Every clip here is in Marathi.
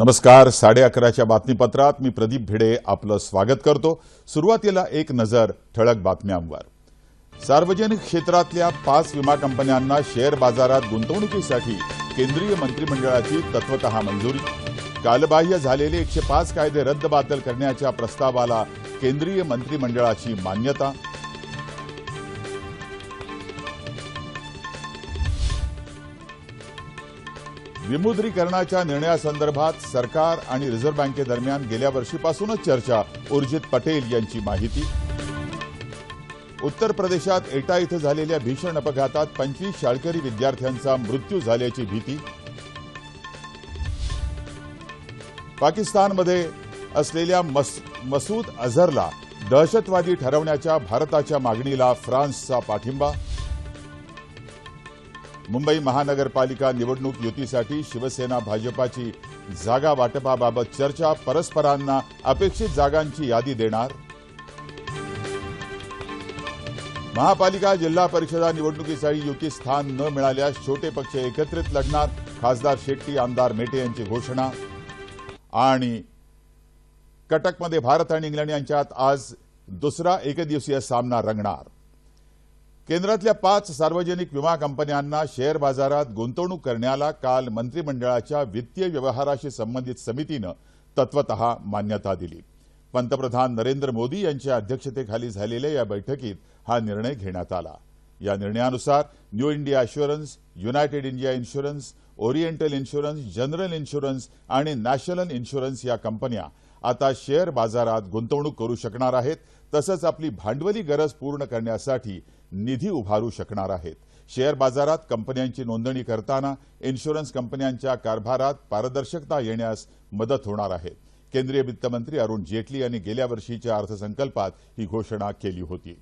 नमस्कार साडे अकराच्या बातमीपत्रात मी प्रदीप भिडे आपलं स्वागत करतो. सुरुवातीला एक नजर ठळक बातम्यांवर. सार्वजनिक क्षेत्रातल्या पाच विमा कंपन्यांना शेअर बाजारात गुंतवणुकीसाठी केंद्रीय मंत्रिमंडळाची तत्वत मंजुरी. कालबाह्य झालेले एकशे पाच कायदे रद्दबातल करण्याच्या प्रस्तावाला केंद्रीय मंत्रिमंडळाची मान्यता. विमुद्रीकरणाच्या निर्णयासंदर्भात सरकार आणि रिझर्व्ह बँकेदरम्यान गेल्या वर्षीपासूनच चर्चा. उर्जित पटेल यांची माहिती. उत्तर प्रदेशात एटा इथं झालेल्या भीषण अपघातात पंचवीस शाळकरी विद्यार्थ्यांचा मृत्यू झाल्याची भीती. पाकिस्तानमध्ये असलेल्या मस मसूद अझरला दहशतवादी ठरवण्याच्या भारताच्या मागणीला फ्रान्सचा पाठिंबा मुंबई महानगरपालिका निवडणूक युतीसाठी शिवसेना भाजपाची जागा वाटपाबाबत चर्चा परस्परांना अपेक्षित जागांची यादी देणार? महापालिका जिल्हा परिषदा निवडणुकीसाठी युती स्थान न मिळाल्यास छोटे पक्ष एकत्रित लढणार? खासदार शेट्टी आमदार मेटे यांची घोषणा. आणि कटकमध्ये भारत आणि इंग्लंड यांच्यात आज दुसरा एकदिवसीय सामना रंगणार. केंद्रातल्या पाच सार्वजनिक विमा कंपन्यांना शेअर बाजारात गुंतवणूक करण्याला काल मंत्रिमंडळाच्या वित्तीय व्यवहाराशी संबंधित समितीनं तत्वत मान्यता दिली. पंतप्रधान नरेंद्र मोदी यांच्या अध्यक्षतेखाली झालेल्या या बैठकीत हा निर्णय घेण्यात आला. या निर्णयानुसार New India Insurance United India Insurance Oriental Insurance General Insurance आणि नॅशनल इन्शुरन्स या कंपन्या आता शेअर बाजारात गुंतवणूक करू शकणार आहेत तसंच आपली भांडवली गरज पूर्ण करण्यासाठी निधी उभारू शकणार आहेत. शेअर बाजारात कंपन्यांची नोंदणी करताना इन्शुरन्स कंपन्यांच्या कारभारात पारदर्शकता येण्यास मदत होणार आहे. केंद्रीय वित्तमंत्री अरुण जेटली यांनी गेल्या वर्षीच्या अर्थसंकल्पात ही घोषणा केली होती.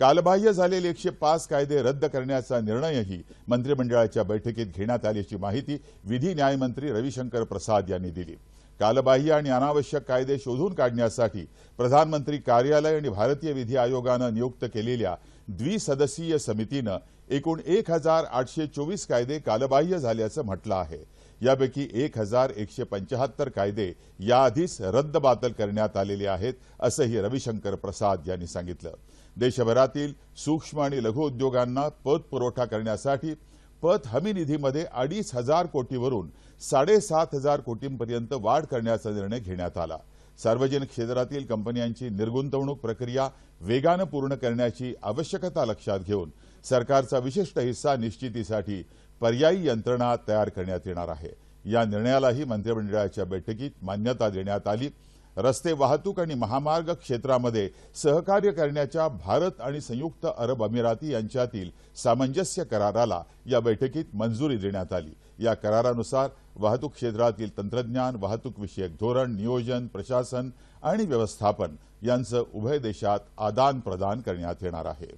कालबाह्य झालेले एकशे पाच कायदे रद्द करण्याचा निर्णयही मंत्रिमंडळाच्या बैठकीत घेण्यात आल्याची माहिती विधी न्यायमंत्री रविशंकर प्रसाद यांनी दिली. कालबाह्य आणि अनावश्यक कायदे शोधून काढण्यासाठी प्रधानमंत्री कार्यालय आणि भारतीय विधी आयोगानं नियुक्त केलेल्या द्विसदस्यीय समितीनं एकूण एक हजार आठशे चोवीस कायदे कालबाह्य झाल्याचं म्हटलं आहे. यापैकी एक हजार एकशे पंचाहत्तर कायदे याआधीच रद्दबातल करण्यात आलेले आहेत असंही रविशंकर प्रसाद यांनी सांगितलं. देशभरातील सूक्ष्म आणि लघु उद्योगांना पत पुरवठा करण्यासाठी पत हमी निधीमध्ये अडीच हजार कोटीवरून साडेसात हजार कोटींपर्यंत वाढ करण्याचा निर्णय घेण्यात आला. सार्वजनिक क्षेत्रातील कंपन्यांची निर्गुंतवणूक प्रक्रिया वेगानं पूर्ण करण्याची आवश्यकता लक्षात घेऊन सरकारचा विशिष्ट हिस्सा निश्चितीसाठी पर्यायी यंत्रणा तयार करण्यात येणार आहे. या निर्णयालाही मंत्रिमंडळाच्या बैठकीत मान्यता देण्यात आली. रस्ते वाहतूक आणि महामार्ग क्षेत्रामध्ये सहकार्य करण्याच्या भारत आणि संयुक्त अरब अमिराती यांच्यातील सामंजस्य कराराला या बैठकीत मंजुरी देण्यात आली. या करारानुसार वाहतूक क्षेत्रातील तंत्रज्ञान वाहतूकविषयक धोरण नियोजन प्रशासन आणि व्यवस्थापन यांचं उभय देशात आदान प्रदान करण्यात येणार आहे.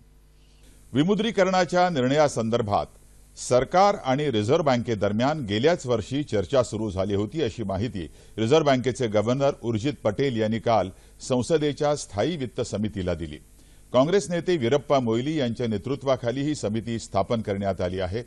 विमुद्रीकरणाच्या निर्णयासंदर्भात सरकार आणि रिझर्व्ह बँकेदरम्यान गेल्याच वर्षी चर्चा सुरू झाली होती अशी माहिती रिझर्व्ह बँकेचे गव्हर्नर उर्जित पटेल यांनी काल संसदेच्या स्थायी वित्त समितीला दिली. काँग्रेस नेते वीरप्पा मोईली यांच्या नेतृत्वाखाली ही समिती स्थापन करण्यात आली आहे.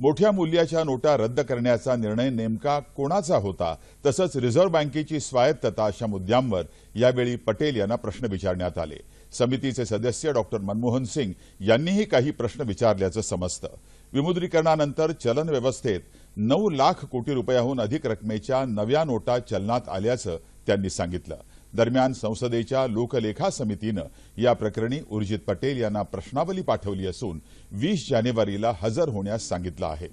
मोठ्या मूल्याच्या नोटा रद्द करण्याचा निर्णय नेमका कोणाचा होता तसंच रिझर्व्ह बँकेची स्वायत्तता अशा मुद्द्यांवर यावेळी पटेल यांना प्रश्न विचारण्यात आले. समितीचे सदस्य डॉक्टर मनमोहन सिंग यांनीही काही प्रश्न विचारल्याचं समजतं. विमुद्रीकरणानंतर चलन व्यवस्थेत नऊ लाख कोटी रुपयाहून अधिक रकमेच्या नव्या नोटा चलनात आल्याचं त्यांनी सांगितलं. दरम्यान संसदेच्या लोकलेखा समितीनं या प्रकरणी उर्जित पटेल यांना प्रश्नावली पाठवली असून वीस जानेवारीला हजर होण्यास सांगितलं आहे.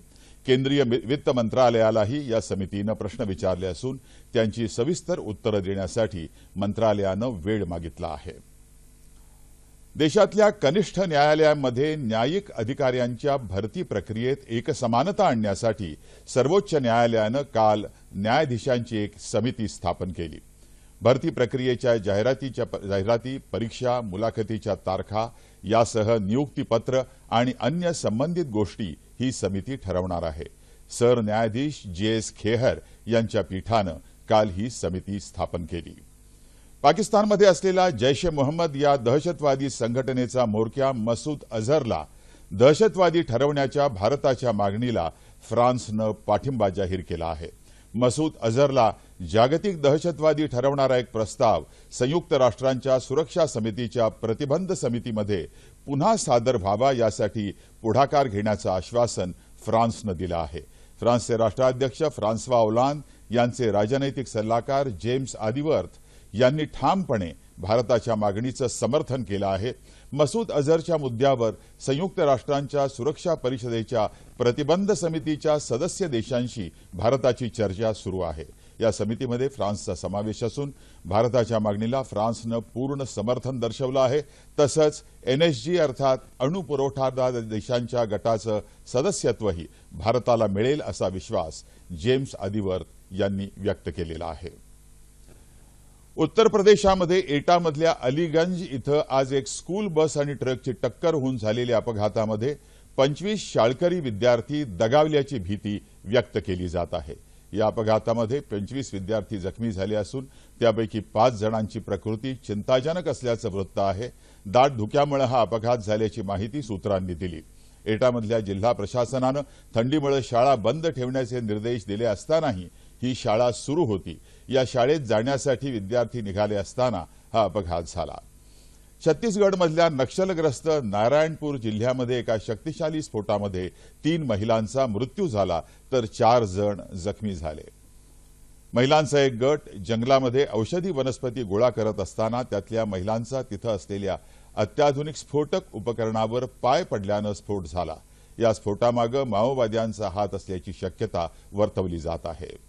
केंद्रीय वित्त मंत्रालयालाही या समितीनं प्रश्न विचारले असून त्यांची सविस्तर उत्तरं देण्यासाठी मंत्रालयानं वेळ मागितला आहे. देशातल्या कनिष्ठ न्यायालयांमध्ये न्यायिक अधिकाऱ्यांच्या भरती प्रक्रियेत एकसमानता आणण्यासाठी सर्वोच्च न्यायालयानं काल न्यायाधीशांची एक समिती स्थापन केली. भरती प्रक्रियेच्या जाहिरातीच्या जाहिराती परीक्षा मुलाखतीच्या तारखा यासह नियुक्तीपत्र आणि अन्य संबंधित गोष्टी ही समिती ठरवणार आहे. सरन्यायाधीश जे एस खेहर यांच्या पीठानं काल ही समिती स्थापन केली. पाकिस्तानमध्ये असलेला जैश ए मोहम्मद या दहशतवादी संघटनेचा म्होरक्या मसूद अझहरला दहशतवादी ठरवण्याच्या भारताच्या मागणीला फ्रान्सनं पाठिंबा जाहीर केला आहे. मसूद अझहरला जागतिक दहशतवादी ठरवणारा एक प्रस्ताव संयुक्त राष्ट्रांच्या सुरक्षा समितीच्या प्रतिबंध समितीमध्ये पुन्हा सादर व्हावा यासाठी पुढाकार घेण्याचं आश्वासन फ्रान्सनं दिलं आहे. फ्रान्सचे राष्ट्राध्यक्ष फ्रान्सवा ओलांद यांचे राजनैतिक सल्लागार जेम्स आदिवर्थ यांनी ठामपणे भारताच्या मागणीचं समर्थन केलं आहे. मसूद अझरच्या मुद्द्यावर संयुक्त राष्ट्रांच्या सुरक्षा परिषदेच्या प्रतिबंध समितीच्या सदस्य देशांशी भारताची चर्चा सुरू आहे. या समितीमध्ये फ्रान्सचा समावेश असून भारताच्या मागणीला फ्रान्सनं पूर्ण समर्थन दर्शवलं आहे. तसंच एनएसजी अर्थात अणुपुरवठादार देशांच्या गटाचं सदस्यत्वही भारताला मिळेल असा विश्वास जेम्स आदिवर्थ यांनी व्यक्त केलेला आहे. उत्तर प्रदेशामध्ये एटामधल्या अलीगंज इथं आज एक स्कूल बस आणि ट्रकची टक्कर होऊन झालेल्या अपघातामध्ये पंचवीस शाळकरी विद्यार्थी दगावल्याची भीती व्यक्त केली जात आहे. या अपघातामध्ये पंचवीस विद्यार्थी जखमी झाले असून त्यापैकी पाच जणांची प्रकृती चिंताजनक असल्याचं वृत्त आहे. दाट धुक्यामुळे हा अपघात झाल्याची माहिती सूत्रांनी दिली. एटामधल्या जिल्हा प्रशासनानं थंडीमुळे शाळा बंद ठेवण्याचे निर्देश दिले असतानाही ही शाळा सुरू होती. या शाळेत जाण्यासाठी विद्यार्थी निघाले असताना हा अपघात झाला. छत्तीसगडमधल्या नक्षलग्रस्त नारायणपूर जिल्ह्यामध्ये एका शक्तिशाली स्फोटामध्ये तीन महिलांचा मृत्यू झाला तर चार जण जखमी झाले. महिलांचा एक गट जंगलामध्ये औषधी वनस्पती गोळा करत असताना त्यातल्या महिलांचा तिथं असलेल्या अत्याधुनिक स्फोटक उपकरणावर पाय पडल्यानं स्फोट झाला. या स्फोटामागं माओवाद्यांचा हात असल्याची शक्यता वर्तवली जात आहे.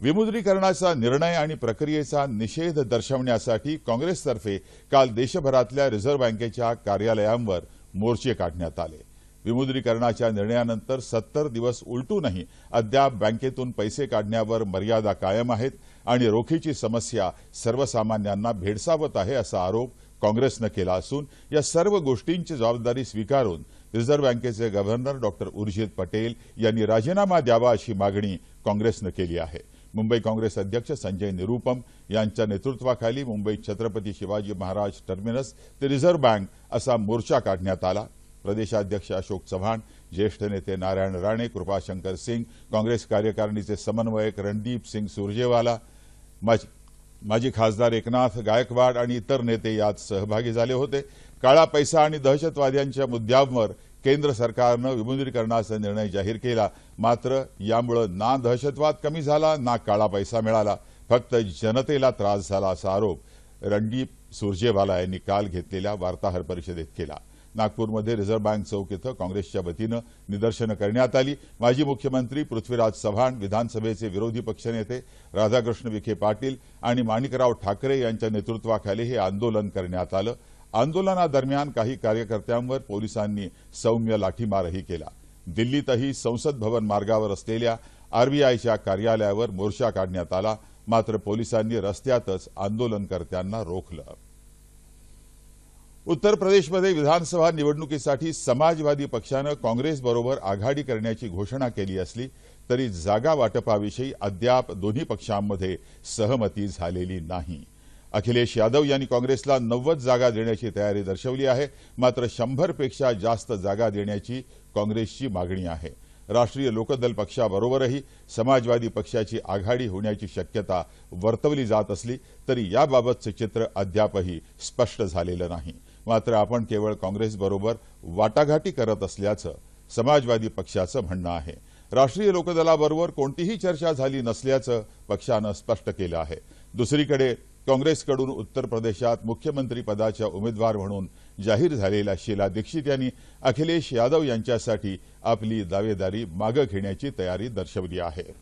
विमुद्रीकरणाचा निर्णय आणि प्रक्रियेचा निषेध दर्शवण्यासाठी काँग्रेसतर्फे काल देशभरातल्या रिझर्व्ह बँकेच्या कार्यालयांवर मोर्चे काढण्यात आले. विमुद्रीकरणाच्या निर्णयानंतर सत्तर दिवस उलटूनही अद्याप बँकेतून पैसे काढण्यावर मर्यादा कायम आहेत आणि रोखीची समस्या सर्वसामान्यांना भेडसावत आहे असा आरोप काँग्रेसनं केला असून या सर्व गोष्टींची जबाबदारी स्वीकारून रिझर्व्ह बँकेचे गव्हर्नर डॉक्टर उर्जित पटेल यांनी राजीनामा द्यावा अशी मागणी काँग्रेसनं केली आहे. मुंबई काँग्रेस अध्यक्ष संजय निरुपम यांच्या नेतृत्वाखाली मुंबई छत्रपती शिवाजी महाराज टर्मिनस ते रिझर्व्ह बँक असा मोर्चा काढण्यात आला. प्रदेशाध्यक्ष अशोक चव्हाण ज्येष्ठ नेते नारायण राणे कृपाशंकर सिंग काँग्रेस कार्यकारिणीचे समन्वयक रणदीप सिंग सुरजेवाला माजी माजी खासदार एकनाथ गायकवाड आणि इतर नेते यात सहभागी झाले होते. काळा पैसा आणि दहशतवाद्यांच्या मुद्द्यांवर केंद्र सरकारनं विमुद्रीकरणाचा निर्णय जाहीर केला. मात्र यामुळे ना दहशतवाद कमी झाला ना काळा पैसा मिळाला. फक्त जनतेला त्रास झाला असा आरोप रणदीप सुरजेवाला यांनी काल घेतलेल्या वार्ताहर परिषदेत केला. नागपूरमध्ये रिझर्व्ह बँक चौक इथं काँग्रेसच्या वतीनं निदर्शनं करण्यात आली. माजी मुख्यमंत्री पृथ्वीराज चव्हाण विधानसभेचे विरोधी पक्षनेते राधाकृष्ण विखे पाटील आणि माणिकराव ठाकरे यांच्या नेतृत्वाखाली हे आंदोलन करण्यात आलं. आंदोलनादरम्यान काही कार्यकर्त्यांवर पोलिसांनी सौम्य लाठीमारही केला. दिल्लीतही संसद भवन मार्गावर असलेल्या आरबीआयच्या कार्यालयावर मोर्चा काढण्यात आला. मात्र पोलिसांनी रस्त्यातच आंदोलनकर्त्यांना रोखलं. उत्तर प्रदेशमध्ये विधानसभा निवडणुकीसाठी समाजवादी पक्षानं काँग्रेसबरोबर आघाडी करण्याची घोषणा केली असली तरी जागा वाटपाविषयी अद्याप दोन्ही पक्षांमध्ये सहमती झालेली नाही. अखिलेश यादव यांनी काँग्रेसला नव्वद जागा देण्याची तयारी दर्शवली आहे. मात्र शंभरपेक्षा जास्त जागा देण्याची काँग्रेसची मागणी आहे. राष्ट्रीय लोकदल पक्षाबरोबरही समाजवादी पक्षाची आघाडी होण्याची शक्यता वर्तवली जात असली तरी याबाबतचं चित्र अद्यापही स्पष्ट झालेलं नाही. मात्र आपण केवळ काँग्रेसबरोबर वाटाघाटी करत असल्याचं समाजवादी पक्षाचं म्हणणं आहे. राष्ट्रीय लोकदलाबरोबर कोणतीही चर्चा झाली नसल्याचं पक्षानं स्पष्ट केलं आहे. दुसरीकडे काँग्रेसकडून उत्तर प्रदेशात मुख्यमंत्रीपदाच्या उमेदवार म्हणून जाहीर झालेल्या शीला दीक्षित यांनी अखिलेश यादव यांच्यासाठी आपली दावेदारी मागं घेण्याची तयारी दर्शवली आहे.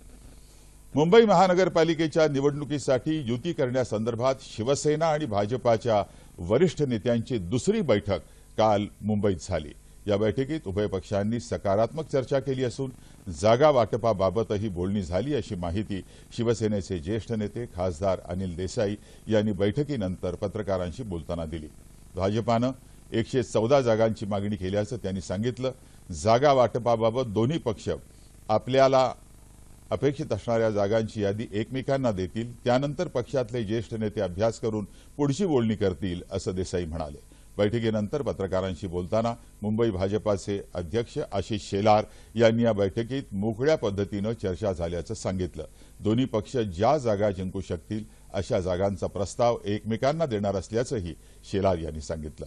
मुंबई महानगरपालिकेच्या निवडणुकीसाठी युती करण्यासंदर्भात शिवसेना आणि भाजपाच्या वरिष्ठ नेत्यांची दुसरी बैठक काल मुंबईत झाली. या बैठकीत उभय पक्षांनी सकारात्मक चर्चा केली असून जागा वाटपाबाबतही बोलणी झाली अशी माहिती शिवसेनेचे ज्येष्ठ नेते खासदार अनिल देसाई यांनी बैठकीनंतर पत्रकारांशी बोलताना दिली. भाजपानं एकशे चौदा जागांची मागणी केल्याचं त्यांनी सांगितलं. जागा वाटपाबाबत दोन्ही पक्ष आपल्याला अपेक्षित असणाऱ्या जागांची यादी एकमेकांना देतील त्यानंतर पक्षातले ज्येष्ठ नेते अभ्यास करून पुढची बोलणी करतील असं देसाई म्हणाले. बैठकीनंतर पत्रकारांशी बोलताना मुंबई भाजपाचे अध्यक्ष आशिष शेलार यांनी या बैठकीत मोकळ्या पद्धतीनं चर्चा झाल्याचं सांगितलं. दोन्ही पक्ष ज्या जागा जिंकू शकतील अशा जागांचा प्रस्ताव एकमेकांना देणार असल्याचंही शेलार यांनी सांगितलं.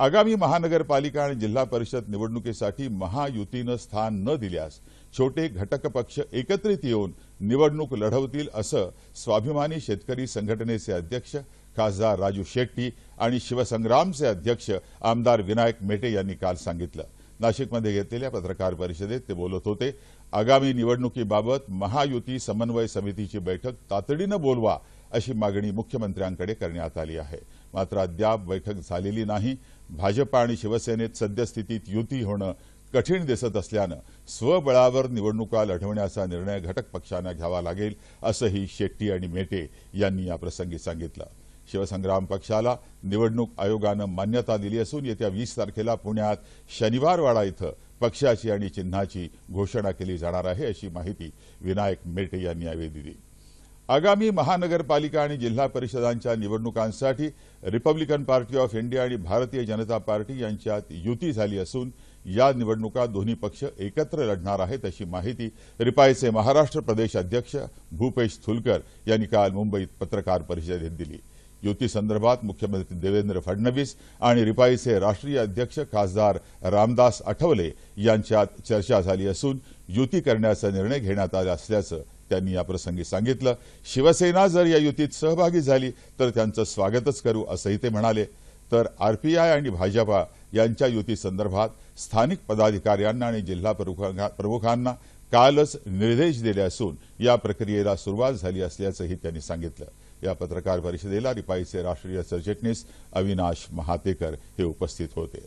आगामी महानगरपालिका आणि जिल्हा परिषद निवडणुकीसाठी महायुतीनं स्थान न दिल्यास छोटे घटक पक्ष एकत्रित येऊन निवडणूक लढवतील असं स्वाभिमानी शेतकरी संघटनेचे अध्यक्ष खासदार राजू शेट्टी आणि शिवसंग्रामचे अध्यक्ष आमदार विनायक मेटे यांनी काल सांगितलं. नाशिकमध्ये घेतलेल्या पत्रकार परिषदेत ते बोलत होते आगामी निवडणुकीबाबत महायुती समन्वय समितीची बैठक तातडीनं बोलवा अशी मागणी मुख्यमंत्र्यांकडे करण्यात आली आहे. मात्र अद्याप बैठक झालेली नाही. भाजपा आणि शिवसेनेत सद्यस्थितीत युती होणं कठीण दिसत असल्यानं स्वबळावर निवडणुका लढवण्याचा निर्णय घटक पक्षांना घ्यावा लागेल असंही शेट्टी आणि मेटे यांनी याप्रसंगी सांगितलं. शिवसंग्राम पक्षाला निवडणूक आयोगानं मान्यता दिली असून येत्या वीस तारखेला पुण्यात शनिवारवाडा इथं पक्षाची आणि चिन्हाची घोषणा केली जाणार आहे अशी माहिती विनायक मेटे यांनी यावेळी दिली. आगामी महानगरपालिका आणि जिल्हा परिषदांच्या निवडणुकांसाठी रिपब्लिकन पार्टी ऑफ इंडिया आणि भारतीय जनता पार्टी यांच्यात युती झाली असून या निवडणुका दोन्ही पक्ष एकत्र लढणार आहेत अशी माहिती रिपाईचे महाराष्ट्र प्रदेश अध्यक्ष भूपेश थुलकर यांनी काल मुंबईत पत्रकार परिषदेत दिली. युती संदर्भात मुख्यमंत्री देवेंद्र फडणवीस आणि रिपाईचे राष्ट्रीय अध्यक्ष खासदार रामदास आठवले यांच्यात चर्चा झाली असून युती करण्याचा निर्णय घेण्यात आला असल्याचं त्यांनी याप्रसंगी सांगितलं. शिवसेना जर या युतीत सहभागी झाली तर त्यांचं स्वागतच करू असंही ते म्हणाले. तर आरपीआय आणि भाजपा यांच्या युती संदर्भात स्थानिक पदाधिकाऱ्यांना आणि जिल्हा प्रमुखांना कालच निर्देश दिले असून या प्रक्रियेला सुरुवात झाली असल्याचंही त्यांनी सांगितलं. या पत्रकार परिषदेला रिपाईचे राष्ट्रीय सरचिटणीस अविनाश महातेकर हे उपस्थित होते.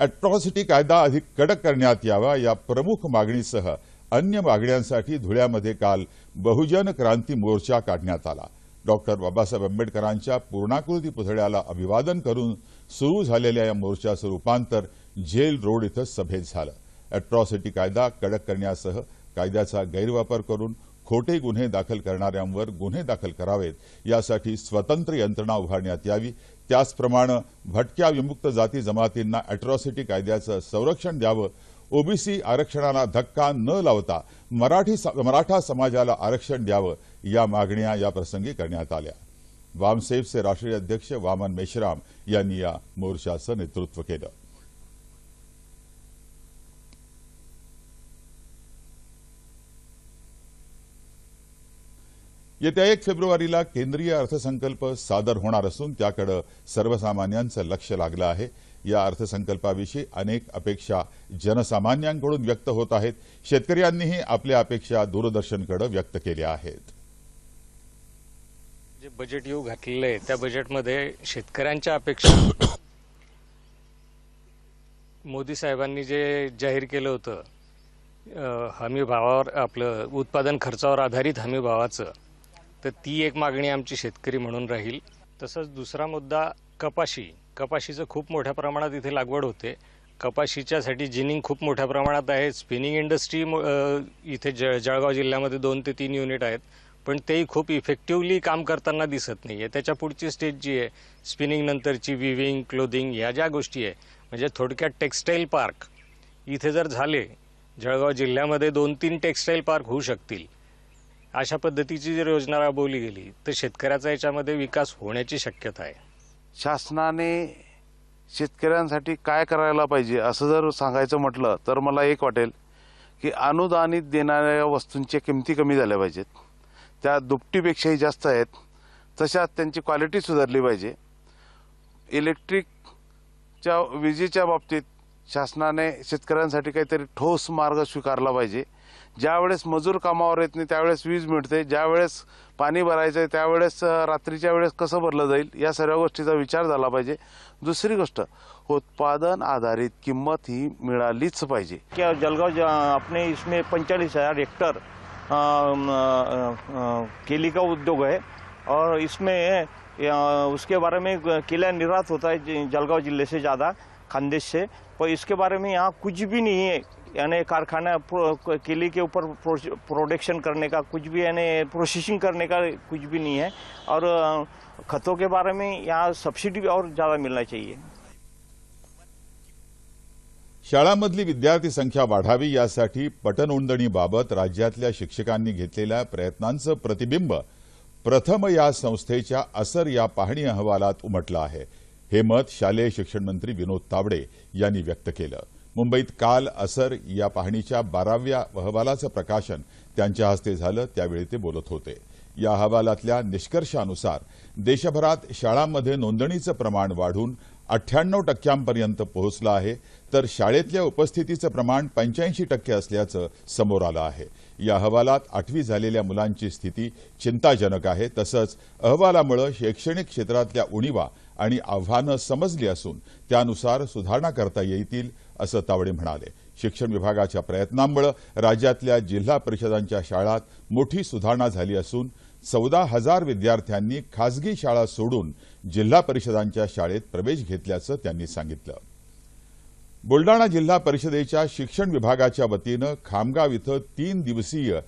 अॅट्रॉसिटी कायदा अधिक कडक करण्यात यावा या प्रमुख मागणीसह अन्य मागण्यांसाठी धुळ्यामध्ये काल बहुजन क्रांती मोर्चा काढण्यात आला. डॉक्टर बाबासाहेब आंबेडकरांच्या पूर्णाकृती पुतळ्याला अभिवादन करून सुरू झालेल्या या मोर्चाचं रूपांतर जेल रोड इथं सभेत झालं. अॅट्रॉसिटी कायदा कडक करण्यासह कायद्याचा गैरवापर करून खोटे गुन्हे दाखल करणाऱ्यांवर गुन्हे दाखल करावेत यासाठी स्वतंत्र यंत्रणा उभारण्यात यावी. त्याचप्रमाणे भटक्या विमुक्त जाती जमातींना अॅट्रॉसिटी कायद्याचं संरक्षण द्यावं. ओबीसी आरक्षणाला धक्का न लावता मराठी मराठा समाजाला आरक्षण द्यावं या मागण्या या प्रसंगी करण्यात आल्या. वामसेफचे राष्ट्रीय अध्यक्ष वामन मेश्राम यांनी या मोर्चाचं नेतृत्व केलं. येत्या एक फेब्रुवारीला केंद्रीय अर्थसंकल्प सादर होणार असून त्याकडे सर्वसामान्यांचं लक्ष लागलं आहे. या अर्थसंकल्पाविषयी अनेक अपेक्षा जनसामान्यांकडून व्यक्त होत आहेत. शेतकऱ्यांनीही आपल्या अपेक्षा दूरदर्शनकडे व्यक्त केल्या आहेत. जे बजेट येऊ घातलेलं आहे त्या बजेटमध्ये शेतकऱ्यांच्या अपेक्षा मोदी साहेबांनी जे जाहीर केलं होतं हमी भावावर आपलं उत्पादन खर्चावर आधारित हमी भावाचं तर ती एक मागणी आमची शेतकरी म्हणून राहील. तसंच दुसरा मुद्दा कपाशी. कपाशीचं खूप मोठ्या प्रमाणात इथे लागवड होते. कपाशीच्यासाठी जिनिंग खूप मोठ्या प्रमाणात आहे. स्पिनिंग इंडस्ट्री इथे ज जळगाव जिल्ह्यामध्ये दोन ते तीन युनिट आहेत. पण तेही खूप इफेक्टिव्हली काम करताना दिसत नाही आहे त्याच्या पुढची स्टेज जी आहे स्पिनिंग नंतरची विविंग क्लोदिंग ह्या ज्या गोष्टी आहे म्हणजे थोडक्यात टेक्स्टाईल पार्क. इथे जर झाले जळगाव जिल्ह्यामध्ये दोन तीन टेक्स्टाईल पार्क होऊ शकतील. अशा पद्धतीची जर योजना राबवली गेली तर शेतकऱ्याचा याच्यामध्ये विकास होण्याची शक्यता आहे. शासनाने शेतकऱ्यांसाठी काय करायला पाहिजे असं जर सांगायचं म्हटलं तर मला एक वाटेल की अनुदानित देणाऱ्या वस्तूंच्या किमती कमी झाल्या पाहिजेत. त्या दुपटीपेक्षाही जास्त आहेत. तशाच त्यांची क्वालिटी सुधारली पाहिजे. इलेक्ट्रिकच्या विजेच्या बाबतीत शासनाने शेतकऱ्यांसाठी काहीतरी ठोस मार्ग स्वीकारला पाहिजे. ज्यावेळेस मजूर कामावर येत नाही त्यावेळेस वीज मिळते. ज्यावेळेस पाणी भरायचं आहे त्यावेळेस रात्रीच्या वेळेस कसं भरलं जाईल? या सर्व गोष्टीचा विचार झाला पाहिजे. दुसरी गोष्ट उत्पादन आधारित किंमत ही मिळालीच पाहिजे. क्या जलगाव ज- अपने इसमें पैंतालीस हजार हेक्टर केली का उद्योग है और इसमें उसके बारे में केला निर्यात होता है जलगाव जिले से ज़्यादा खानदेश से. पर इसके बारे में यहाँ कुछ भी नहीं है. यानी कारखाना केले के ऊपर प्रोडक्शन करने का कुछ भी यानी प्रोसेसिंग करने का कुछ भी नहीं है। और खतों के बारे में यहाँ सब्सिडी और ज़्यादा मिलना चाहिए। शाळांमधली विद्यार्थी संख्या वाढावी यासाठी पटनोंदणीबाबत राज्यातल्या शिक्षकांनी घेतलेल्या प्रयत्नांचं प्रतिबिंब प्रथम या संस्थेच्या असर या पाहणी अहवालात उमटलं आहे. हे मत शालेय शिक्षण मंत्री विनोद तावडे यांनी व्यक्त केलं. मुंबईत काल असर या पाहणीच्या बाराव्या अहवालाचं प्रकाशन त्यांच्या हस्ते झालं त्यावेळी ते बोलत होते. या अहवालातल्या निष्कर्षानुसार देशभरात शाळांमध्ये नोंदणीचं प्रमाण वाढून अठ्ठ्याण्णव टक्क्यांपर्यंत पोहोचलं आहे तर शाळेतल्या उपस्थितीचं प्रमाण पंच्याऐंशी टक्के असल्याचं समोर आलं आहे. या अहवालात आठवी झालेल्या मुलांची स्थिती चिंताजनक आहे तसंच अहवालामुळे शैक्षणिक क्षेत्रातल्या उणीवा आणि आव्हानं समजली असून त्यानुसार सुधारणा करता येतील असं तावडे म्हणाले. शिक्षण विभागाच्या प्रयत्नांमुळे राज्यातल्या जिल्हा परिषदांच्या शाळात मोठी सुधारणा झाली असून चौदा हजार विद्यार्थ्यांनी खासगी शाळा सोडून जिल्हा परिषदांच्या शाळेत प्रवेश घेतल्याचं त्यांनी सांगितलं. बुलडाणा जिल्हा परिषदेच्या शिक्षण विभागाच्या वतीनं खामगाव इथं तीन दिवसीय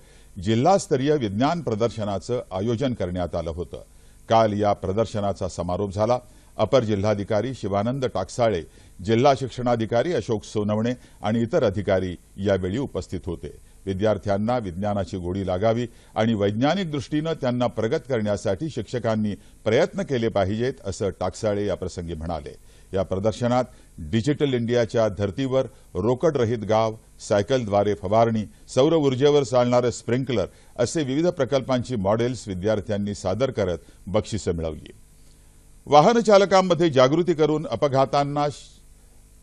जिल्हास्तरीय विज्ञान प्रदर्शनाचं आयोजन करण्यात आलं होतं. काल या प्रदर्शनाचा समारोप झाला. अपर जिल्हाधिकारी शिवानंद टाकसाळे जिल्हा शिक्षणाधिकारी अशोक सोनवणे आणि इतर अधिकारी यावेळी उपस्थित होते. विद्यार्थ्यांना विज्ञानाची गोडी लागावी आणि वैज्ञानिक दृष्टीनं त्यांना प्रगत करण्यासाठी शिक्षकांनी प्रयत्न केले पाहिजेत असं टाकसाळे याप्रसंगी म्हणाले. या प्रदर्शनात डिजिटल इंडियाच्या धर्तीवर रोकडरहित गाव सायकलद्वारे फवारणी सौर ऊर्जेवर चालणारं स्प्रिंकलर असे विविध प्रकल्पांची मॉडेल्स विद्यार्थ्यांनी सादर करत बक्षिसं मिळवली. वाहनचालकांमध्ये जागृती करून अपघातांना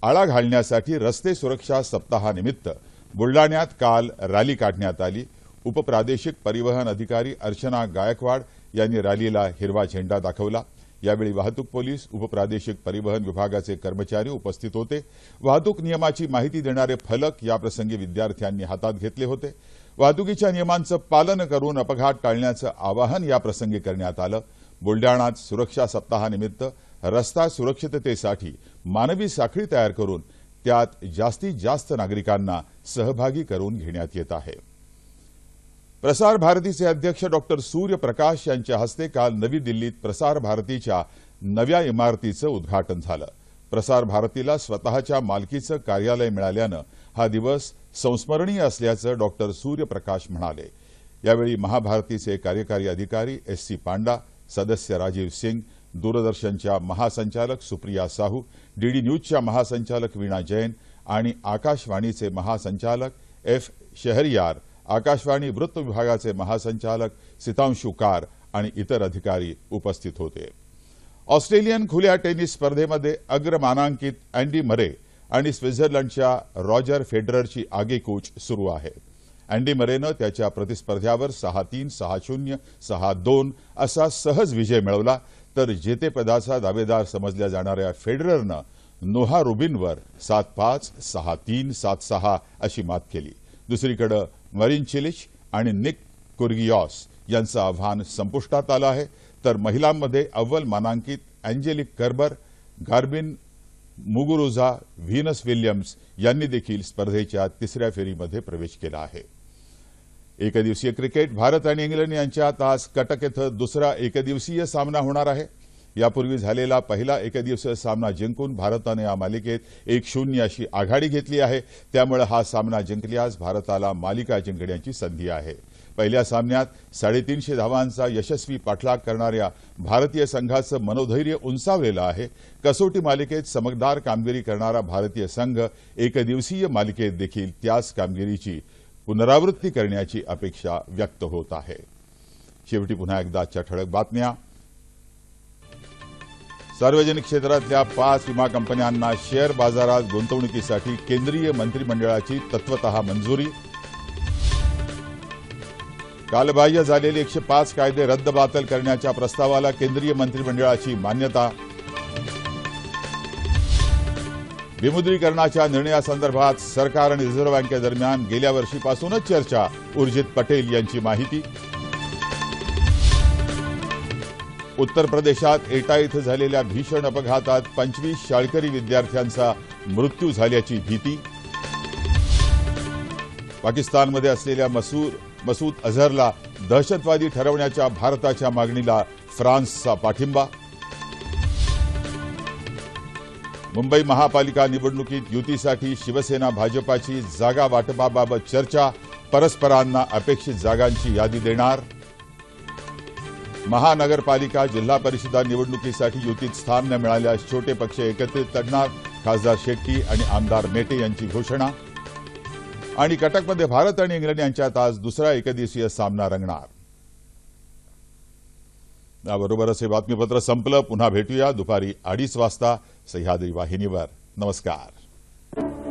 आळा घालण्यासाठी रस्ते सुरक्षा सप्ताहानिमित्त बुलडाण्यात काल रॅली काढण्यात आली. उपप्रादेशिक परिवहन अधिकारी अर्चना गायकवाड यांनी रॅलीला हिरवा झेंडा दाखवला. यावेळी वाहतूक पोलीस उपप्रादेशिक परिवहन विभागाचे कर्मचारी उपस्थित होते. वाहतूक नियमाची माहिती देणारे फलक याप्रसंगी विद्यार्थ्यांनी हातात घेतले होते. वाहतुकीच्या नियमांचं पालन करून अपघात टाळण्याचं आवाहन याप्रसंगी करण्यात आलं. बुलडाणात सुरक्षा सप्ताहानिमित्त रस्ता सुरक्षिततेसाठी मानवी साखळी तयार करून त्यात जास्तीत जास्त नागरिकांना सहभागी करून घेण्यात येत आहे. प्रसार भारतीचे अध्यक्ष डॉक्टर सूर्यप्रकाश यांच्या हस्ते काल नवी दिल्लीत प्रसार भारतीच्या नव्या इमारतीचं उद्घाटन झालं. प्रसार भारतीला स्वतःच्या मालकीचं कार्यालय मिळाल्यानं हा दिवस संस्मरणीय असल्याचं डॉक्टर सूर्यप्रकाश म्हणाले. यावेळी महाभारतीचे कार्यकारी अधिकारी एस सी पांडा सदस्य राजीव सिंग दूरदर्शनच्या महासंचालक सुप्रिया साहू डीडी न्यूजच्या महासंचालक वीणा जैन आणि आकाशवाणीचे महासंचालक एफ. शहरियार आकाशवाणी वृत्त विभागाचे महासंचालक सितांशू कार आणि इतर अधिकारी उपस्थित होते. ऑस्ट्रेलियन खुल्या टेनिस स्पर्धेमध्ये अग्रमानांकित अँडी मरे आणि स्वित्झर्लंडच्या रॉजर फेडररची आगेकूच सुरू आहे. अँडी मरेनं त्याच्या प्रतिस्पर्ध्यावर सहा तीन सहा शून्य सहा दोन असा सहज विजय मिळवला तर जेतेपदाचा दावेदार समजल्या जाणाऱ्या फेडररनं नोहा रुबिनवर सात पाच सहा तीन सात सहा अशी मात केली. दुसरीकडे मरीन चिलिच आणि निक कुर्गियॉस यांचं आव्हान संपुष्टात आलं आहे. तर महिलांमध्ये अव्वल मानांकित Angelique Kerber Garbine Muguruza Venus Williams यांनी देखील स्पर्धेच्या तिसऱ्या फेरीमध्ये प्रवेश केला आहे. एकदिवसीय क्रिकेट भारत आणि इंग्लंड यांच्यात आज कटक इथं दुसरा एकदिवसीय सामना होणार आहे. यापूर्वी झालेला पहिला एकदिवसीय सामना जिंकून भारतानं या मालिकेत एक शून्य अशी आघाडी घेतली आहे. त्यामुळे हा सामना जिंकल्यास भारताला मालिका जिंकण्याची संधी आहे. पहिल्या सामन्यात साडेतीनशे धावांचा यशस्वी पाठलाग करणाऱ्या भारतीय संघाचं मनोधैर्य उंचावलेलं आहे. कसोटी मालिकेत चमकदार कामगिरी करणारा भारतीय संघ एकदिवसीय मालिकेत देखील त्याच कामगिरीची पुनरावृत्ती करण्याची अपेक्षा व्यक्त होत आहे. शेवटी पुन्हा एकदा आजच्या ठळक बातम्या. सार्वजनिक क्षेत्रातल्या पाच विमा कंपन्यांना शेअर बाजारात गुंतवणुकीसाठी केंद्रीय मंत्रिमंडळाची तत्वत मंजुरी. कालबाह्य झालेले एकशे पाच कायदे रद्दबातल करण्याच्या प्रस्तावाला केंद्रीय मंत्रिमंडळाची मान्यता. विमुद्रीकरणाच्या निर्णयासंदर्भात सरकार आणि रिझर्व्ह बँकेदरम्यान गेल्या वर्षीपासूनच चर्चा. उर्जित पटेल यांची माहिती. उत्तर प्रदेशात एटा इथं झालेल्या भीषण अपघातात पंचवीस शाळकरी विद्यार्थ्यांचा मृत्यू झाल्याची भीती. पाकिस्तानमध्ये असलेल्या मसूर मसूद अझहरला दहशतवादी ठरवण्याच्या भारताच्या मागणीला फ्रान्सचा पाठिंबा. मुंबई महापालिका निवडणुकीत युतीसाठी शिवसेना भाजपाची जागा वाटपाबाबत चर्चा परस्परांना अपेक्षित जागांची यादी देणार. महानगरपालिका जिल्हा परिषदा निवडणुकीसाठी युतीत स्थान न मिळाल्यास छोटे पक्ष एकत्रित लढणार खासदार शेट्टी आणि आमदार मेटे यांची घोषणा. आणि कटकमध्ये भारत आणि इंग्लंड यांच्यात आज दुसरा एकदिवसीय सामना रंगणार. याबरोबरच हे बातमीपत्र संपलं. पुन्हा भेटूया दुपारी अडीच वाजता. सह्याद्री वाहिनीवर नमस्कार